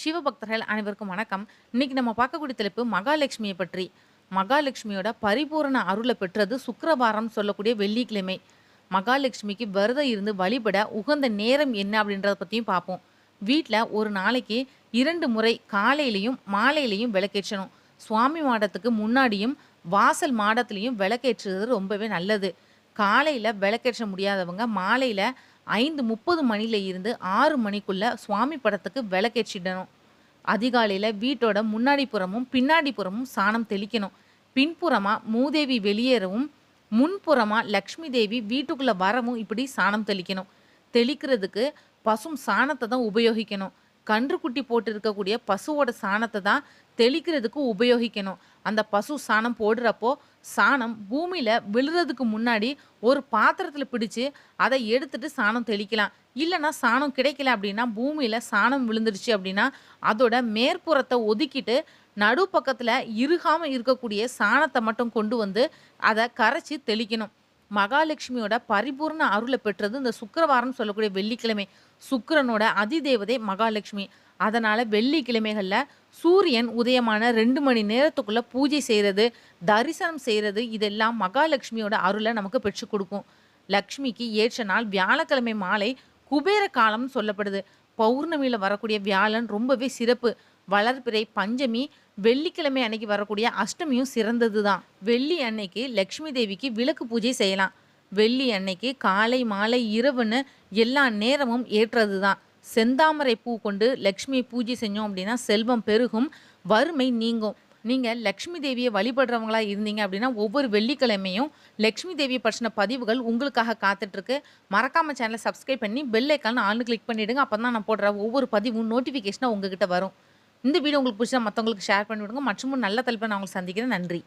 சிவபக்தர்கள் அனைவருக்கும் வணக்கம். இன்னைக்கு நம்ம பார்க்கக்கூடிய தலைப்பு மகாலட்சுமியை பற்றி. மகாலட்சுமியோட பரிபூரண அருளை பெற்றது சுக்கரவாரம் சொல்லக்கூடிய வெள்ளிக்கிழமை. மகாலட்சுமிக்கு விரதம் இருந்து வழிபட உகந்த நேரம் என்ன அப்படின்றத பற்றியும் பார்ப்போம். வீட்டில் ஒரு நாளைக்கு இரண்டு முறை காலையிலையும் மாலையிலையும் விளக்கேற்றணும். சுவாமி மாடத்துக்கு முன்னாடியும் வாசல் மாடத்துலையும் விளக்கேற்றுறது ரொம்பவே நல்லது. காலையில் விளக்கேற்ற முடியாதவங்க மாலையில் ஐந்து முப்பது மணியில இருந்து ஆறு மணிக்குள்ள சுவாமி படத்துக்கு விளக்கேற்றிடணும். அதிகாலையில் வீட்டோட முன்னாடி புறமும் பின்னாடி புறமும் சாணம் தெளிக்கணும். பின்புறமா மூதேவி வெளியேறவும் முன்புறமா லக்ஷ்மி தேவி வீட்டுக்குள்ள வரவும் இப்படி சாணம் தெளிக்கணும். தெளிக்கிறதுக்கு பசும் சாணத்தை தான் உபயோகிக்கணும். கன்றுக்குட்டி போட்டு இருக்கக்கூடிய பசுவோட சாணத்தை தான் தெளிக்கிறதுக்கு உபயோகிக்கணும். அந்த பசு சாணம் போடுறப்போ சாணம் பூமியில விழுறதுக்கு முன்னாடி ஒரு பாத்திரத்துல பிடிச்சு அதை எடுத்துட்டு சாணம் தெளிக்கலாம். இல்லைன்னா சாணம் கிடைக்கல அப்படின்னா பூமியில சாணம் விழுந்துருச்சு அப்படின்னா அதோட மேற்புறத்தை ஒதுக்கிட்டு நடு பக்கத்தில் இறுகாம இருக்கக்கூடிய சாணத்தை மட்டும் கொண்டு வந்து அதை கரைச்சி தெளிக்கணும். மகாலட்சுமியோட பரிபூர்ண அருளை பெற்றது இந்த சுக்கிரவாரம் சொல்லக்கூடிய வெள்ளிக்கிழமை. சுக்கிரனோட அதிதேவதை மகாலட்சுமி. அதனால வெள்ளிக்கிழமைகளில் சூரியன் உதயமான ரெண்டு மணி நேரத்துக்குள்ள பூஜை செய்கிறது தரிசனம் செய்கிறது இதெல்லாம் மகாலட்சுமியோட அருளை நமக்கு பெற்று கொடுக்கும். லக்ஷ்மிக்கு ஏற்ற நாள் வியாழக்கிழமை மாலை குபேர காலம்னு சொல்லப்படுது. பௌர்ணமியில் வரக்கூடிய வியாழன் ரொம்பவே சிறப்பு. வளர்பிறை பஞ்சமி வெள்ளிக்கிழமை அன்னைக்கு வரக்கூடிய அஷ்டமியும் சிறந்தது தான் வெள்ளி அன்னைக்கு லக்ஷ்மி தேவிக்கு விளக்கு பூஜை செய்யலாம். வெள்ளி அன்னைக்கு காலை மாலை இரவுன்னு எல்லா நேரமும் ஏற்றது தான் செந்தாமரை பூ கொண்டு லக்ஷ்மியை பூஜை செஞ்சோம் அப்படின்னா செல்வம் பெருகும் வறுமை நீங்கும். நீங்கள் லக்ஷ்மி தேவியை வழிபடுறவங்களா இருந்தீங்க அப்படின்னா ஒவ்வொரு வெள்ளிக்கிழமையும் லக்ஷ்மி தேவியை பற்றின பதிவுகள் உங்களுக்காக காத்துட்ருக்கு. மறக்காம சேனலை சப்ஸ்கிரைப் பண்ணி பெல் ஐக்கான ஆள்னு கிளிக் பண்ணிவிடுங்க அப்போ தான் நான் போடுற ஒவ்வொரு பதிவும் நோட்டிஃபிகேஷனாக உங்ககிட்ட வரும். இந்த வீடியோ உங்களுக்கு பிடிச்சா மற்றவங்களுக்கு ஷேர் பண்ணி விடுங்க. மற்றும் நல்ல தலைப்பை நான் உங்களுக்கு சந்திக்கிறேன். நன்றி.